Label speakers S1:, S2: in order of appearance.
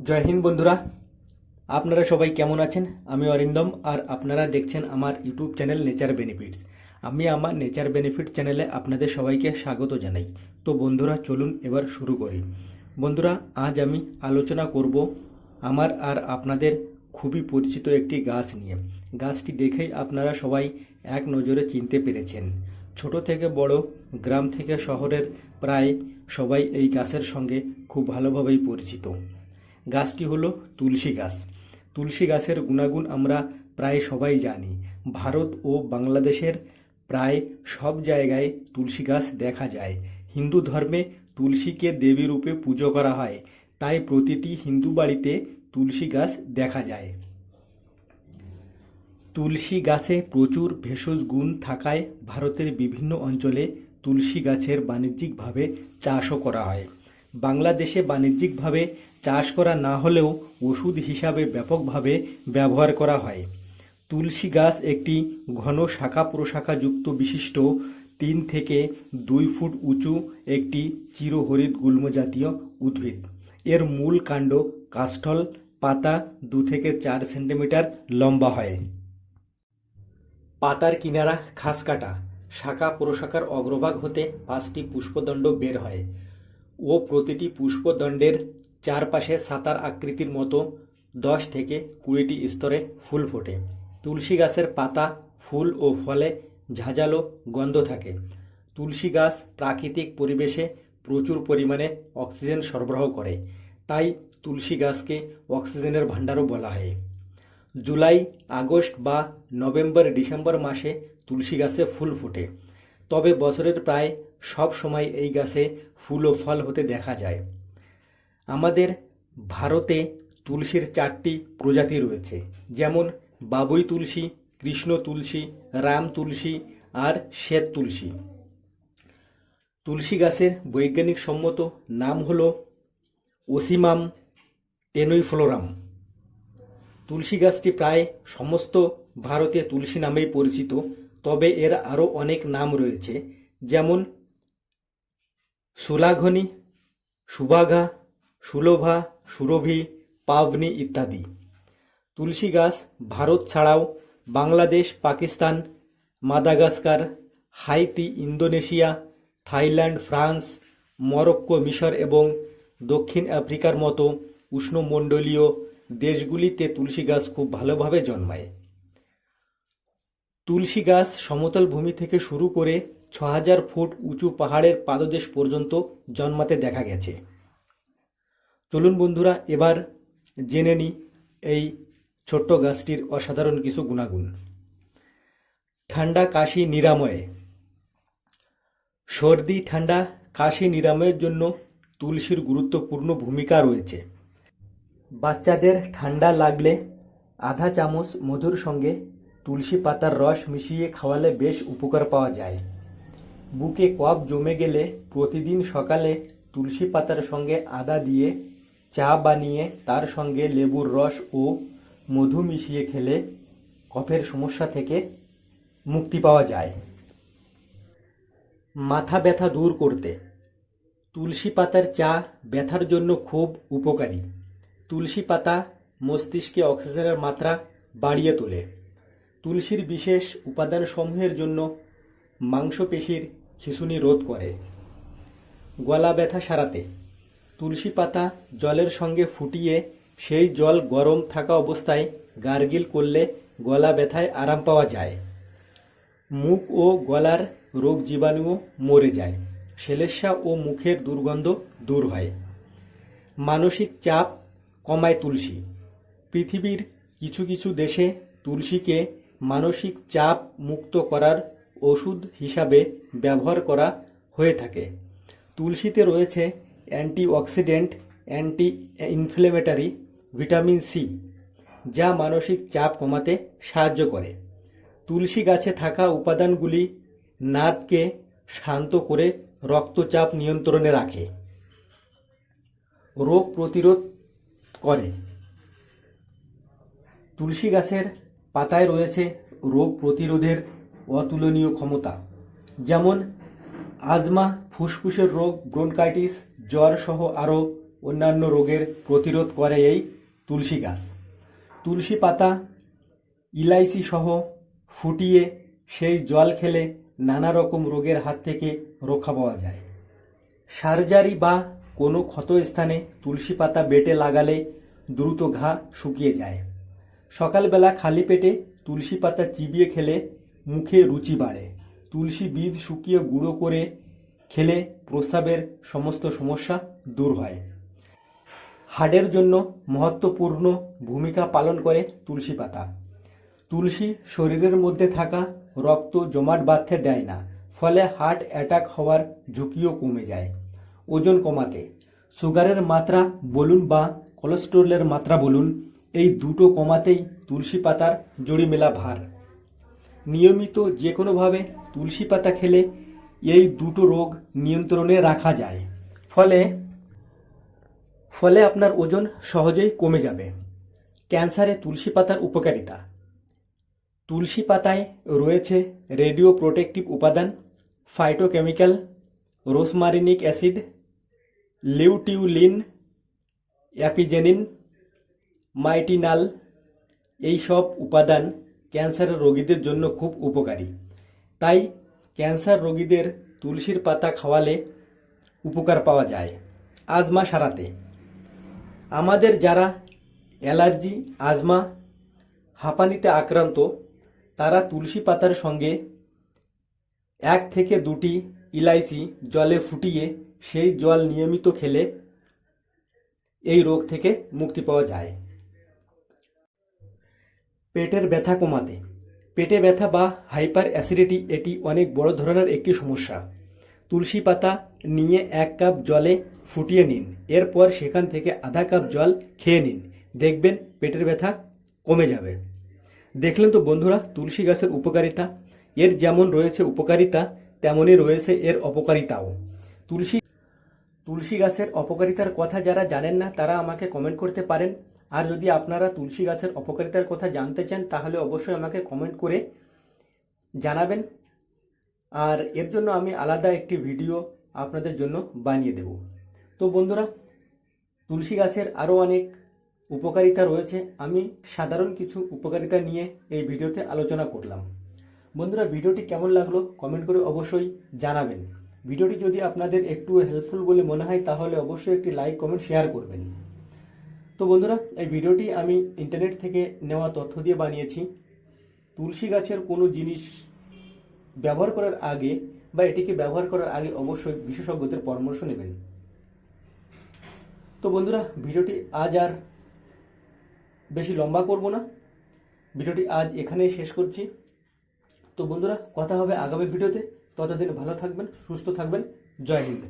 S1: জয় হিন্দ বন্ধুরা। আপনারা সবাই কেমন আছেন? আমি অরিন্দম আর আপনারা দেখছেন আমার ইউটিউব চ্যানেল নেচার বেনিফিটস। আমি আমার নেচার বেনিফিট চ্যানেলে আপনাদের সবাইকে স্বাগত জানাই। তো বন্ধুরা, চলুন এবার শুরু করি। বন্ধুরা, আজ আমি আলোচনা করব আমার আর আপনাদের খুবই পরিচিত একটি গাছ নিয়ে। গাছটি দেখেই আপনারা সবাই এক নজরে চিনতে পেরেছেন। ছোট থেকে বড়, গ্রাম থেকে শহরের প্রায় সবাই এই গাছের সঙ্গে খুব ভালোভাবেই পরিচিত। গাছটি হলো তুলসী গাছ। তুলসী গাছের গুণাগুণ আমরা প্রায় সবাই জানি। ভারত ও বাংলাদেশের প্রায় সব জায়গায় তুলসী গাছ দেখা যায়। হিন্দু ধর্মে তুলসীকে দেবী রূপে পুজো করা হয়। তাই প্রতিটি হিন্দু বাড়িতে তুলসী গাছ দেখা যায়। তুলসী গাছে প্রচুর ভেষজ গুণ থাকায় ভারতের বিভিন্ন অঞ্চলে তুলসী গাছের বাণিজ্যিকভাবে চাষও করা হয়। বাংলাদেশে বাণিজ্যিকভাবে চাষ করা না হলেও ওষুধ হিসাবে ব্যাপকভাবে ব্যবহার করা হয়। তুলসী গাছ একটি ঘন শাখা প্রশাখাযুক্ত বিশিষ্ট, তিন থেকে দুই ফুট উঁচু একটি চিরহরিৎ গুল্ম জাতীয় উদ্ভিদ। এর মূল কাণ্ড কাষ্ঠল, পাতা দু থেকে চার সেন্টিমিটার লম্বা হয়। পাতার কিনারা খাস কাটা। শাখা প্রশাখার অগ্রভাগ হতে পাঁচটি পুষ্পদণ্ড বের হয়। ও প্রতিটি পুষ্পদণ্ডের চারপাশে সাতার আকৃতির মতো দশ থেকে কুড়িটি স্তরে ফুল ফোটে। তুলসী গাছের পাতা, ফুল ও ফলে ঝাঁঝালো গন্ধ থাকে। তুলসী গাছ প্রাকৃতিক পরিবেশে প্রচুর পরিমাণে অক্সিজেন সরবরাহ করে। তাই তুলসী গাছকে অক্সিজেনের ভাণ্ডারও বলা হয়। জুলাই, আগস্ট বা নভেম্বর, ডিসেম্বর মাসে তুলসী গাছে ফুল ফোটে। তবে বছরের প্রায় সব সময় এই গাছে ফুল ও ফল হতে দেখা যায়। আমাদের ভারতে তুলসীর চারটি প্রজাতি রয়েছে, যেমন বাবুই তুলসী, কৃষ্ণ তুলসী, রাম তুলসী আর শ্বেত তুলসী। তুলসী গাছের বৈজ্ঞানিক সম্মত নাম হল ওসিমাম টেনুইফ্লোরাম। তুলসী গাছটি প্রায় সমস্ত ভারতে তুলসী নামেই পরিচিত, তবে এর আরও অনেক নাম রয়েছে, যেমন সুলাঘনি, সুবাঘা সুলভা, সুরভি পাবনি ইত্যাদি। তুলসী গাছ ভারত ছাড়াও Bangladesh, Pakistan, Madagascar, Haiti, Indonesia, Thailand, France, Morocco, মিশর এবং দক্ষিণ আফ্রিকার মতো উষ্ণমণ্ডলীয় দেশগুলিতে তুলসী গাছ খুব ভালোভাবে জন্মায়। তুলসী গাছ সমতল ভূমি থেকে শুরু করে ছ হাজার ফুট উঁচু পাহাড়ের পাদদেশ পর্যন্ত জন্মাতে দেখা গেছে। চলুন বন্ধুরা, এবার জেনে নিই এই ছোট্ট গাছটির অসাধারণ কিছু গুণাগুণ। ঠান্ডা কাশি নিরাময়ে। সর্দি, ঠান্ডা কাশি নিরাময়ের জন্য তুলসীর গুরুত্বপূর্ণ ভূমিকা রয়েছে। বাচ্চাদের ঠান্ডা লাগলে আধা চামচ মধুর সঙ্গে তুলসী পাতার রস মিশিয়ে খাওয়ালে বেশ উপকার পাওয়া যায়। বুকে কফ জমে গেলে প্রতিদিন সকালে তুলসী পাতার সঙ্গে আদা দিয়ে চা বানিয়ে তার সঙ্গে লেবুর রস ও মধু মিশিয়ে খেলে কফের সমস্যা থেকে মুক্তি পাওয়া যায়। মাথা ব্যথা দূর করতে। তুলসী পাতার চা ব্যথার জন্য খুব উপকারী। তুলসী পাতা মস্তিষ্কে অক্সিজেনের মাত্রা বাড়িয়ে তোলে। তুলসীর বিশেষ উপাদানসমূহের জন্য মাংসপেশির খিঁচুনি রোধ করে। গলা ব্যথা সারাতে। তুলসী পাতা জলের সঙ্গে ফুটিয়ে সেই জল গরম থাকা অবস্থায় গার্গিল করলে গলা ব্যথায় আরাম পাওয়া যায়। মুখ ও গলার রোগ জীবাণুও মরে যায়। সেলেসা ও মুখের দুর্গন্ধ দূর হয়। মানসিক চাপ কমায় তুলসী। পৃথিবীর কিছু কিছু দেশে তুলসীকে মানসিক চাপ মুক্ত করার ওষুধ হিসাবে ব্যবহার করা হয়ে থাকে। তুলসীতে রয়েছে antioxidant anti inflammatory vitamin C, যা মানসিক চাপ কমাতে সাহায্য করে। তুলসী গাছে থাকা উপাদানগুলি নার্ভকে শান্ত করে রক্তচাপ নিয়ন্ত্রণে রাখে। রোগ প্রতিরোধ করে। তুলসী গাছের পাতায় রয়েছে রোগ প্রতিরোধের অতুলনীয় ক্ষমতা, যেমন আজমা, ফুসফুসের রোগ, ব্রোনকাইটিস জ্বর সহ আরও অন্যান্য রোগের প্রতিরোধ করে এই তুলসী গাছ। তুলসী পাতা, ইলাইচি সহ ফুটিয়ে সেই জল খেলে নানা রকম রোগের হাত থেকে রক্ষা পাওয়া যায়। সার্জারি বা কোনো ক্ষত স্থানে তুলসী পাতা বেটে লাগালে দ্রুত ঘা শুকিয়ে যায়। সকালবেলা খালি পেটে তুলসী পাতা চিবিয়ে খেলে মুখে রুচি বাড়ে। তুলসী বীজ শুকিয়ে গুঁড়ো করে খেলে প্রস্রাবের সমস্ত সমস্যা দূর হয়। হাড়ের জন্য মহত্বপূর্ণ ভূমিকা পালন করে তুলসী পাতা। তুলসী শরীরের মধ্যে থাকা রক্ত জমাট বাঁধতে দেয় না, ফলে হার্ট অ্যাটাক হওয়ার ঝুঁকিও কমে যায়। ওজন কমাতে। সুগারের মাত্রা বলুন বা কোলেস্টেরলের মাত্রা বলুন, এই দুটো কমাতেই তুলসী পাতার জড়ি মেলা ভার। নিয়মিত যে কোনোভাবে তুলসী পাতা খেলে এই দুটো রোগ নিয়ন্ত্রণে রাখা যায়। ফলে ফলে আপনার ওজন সহজেই কমে যাবে। ক্যান্সারে তুলসী পাতার উপকারিতা। তুলসী পাতায় রয়েছে রেডিও প্রোটেক্টিভ উপাদান phytochemical rosmarinic acid luteolin apigenin myrtenal এই সব উপাদান ক্যান্সারের রোগীদের জন্য খুব উপকারী। তাই ক্যান্সার রোগীদের তুলসীর পাতা খাওয়ালে উপকার পাওয়া যায় আজমা সারাতে। আমাদের যারা অ্যালার্জি, আজমা, হাঁপানিতে আক্রান্ত, তারা তুলসী পাতার সঙ্গে এক থেকে দুটি ইলাইচি জলে ফুটিয়ে সেই জল নিয়মিত খেলে এই রোগ থেকে মুক্তি পাওয়া যায়। পেটের ব্যথা কমাতে। পেটে ব্যথা বা হাইপার অ্যাসিডিটি এটি অনেক বড় ধরনের একটি সমস্যা। তুলসী পাতা নিয়ে এক কাপ জলে ফুটিয়ে নিন, এরপর সেখান থেকে আধা কাপ জল খেয়ে নিন, দেখবেন পেটের ব্যথা কমে যাবে। দেখলেন তো বন্ধুরা, তুলসী গাছের উপকারিতা, এর যেমন রয়েছে উপকারিতা, তেমনই রয়েছে এর অপকারিতাও। তুলসী তুলসী গাছের অপকারিতার কথা যারা জানেন না, তারা আমাকে কমেন্ট করতে পারেন। আর যদি আপনারা তুলসী গাছের অপকারিতার কথা জানতে চান, তাহলে অবশ্যই আমাকে কমেন্ট করে জানাবেন। আর এর জন্য আমি আলাদা একটি ভিডিও আপনাদের জন্য বানিয়ে দেব। তো বন্ধুরা, তুলসী গাছের আরও অনেক উপকারিতা রয়েছে। আমি সাধারণ কিছু উপকারিতা নিয়ে এই ভিডিওতে আলোচনা করলাম। বন্ধুরা, ভিডিওটি কেমন লাগল কমেন্ট করে অবশ্যই জানাবেন। ভিডিওটি যদি আপনাদের একটু হেল্পফুল বলে মনে হয়, তাহলে অবশ্যই একটি লাইক কমেন্ট শেয়ার করবেন। তো বন্ধুরা, এই ভিডিওটি আমি ইন্টারনেট থেকে নেওয়া তথ্য দিয়ে বানিয়েছি। তুলসী গাছের কোনো জিনিস ব্যবহার করার আগে বা এটিকে ব্যবহার করার আগে অবশ্যই বিশেষজ্ঞদের পরামর্শ নেবেন। তো বন্ধুরা, ভিডিওটি আজ আর বেশি লম্বা করব না। ভিডিওটি আজ এখানে শেষ করছি। তো বন্ধুরা, কথা হবে আগামী ভিডিওতে। ততদিন ভালো থাকবেন, সুস্থ থাকবেন। জয় হিন্দ।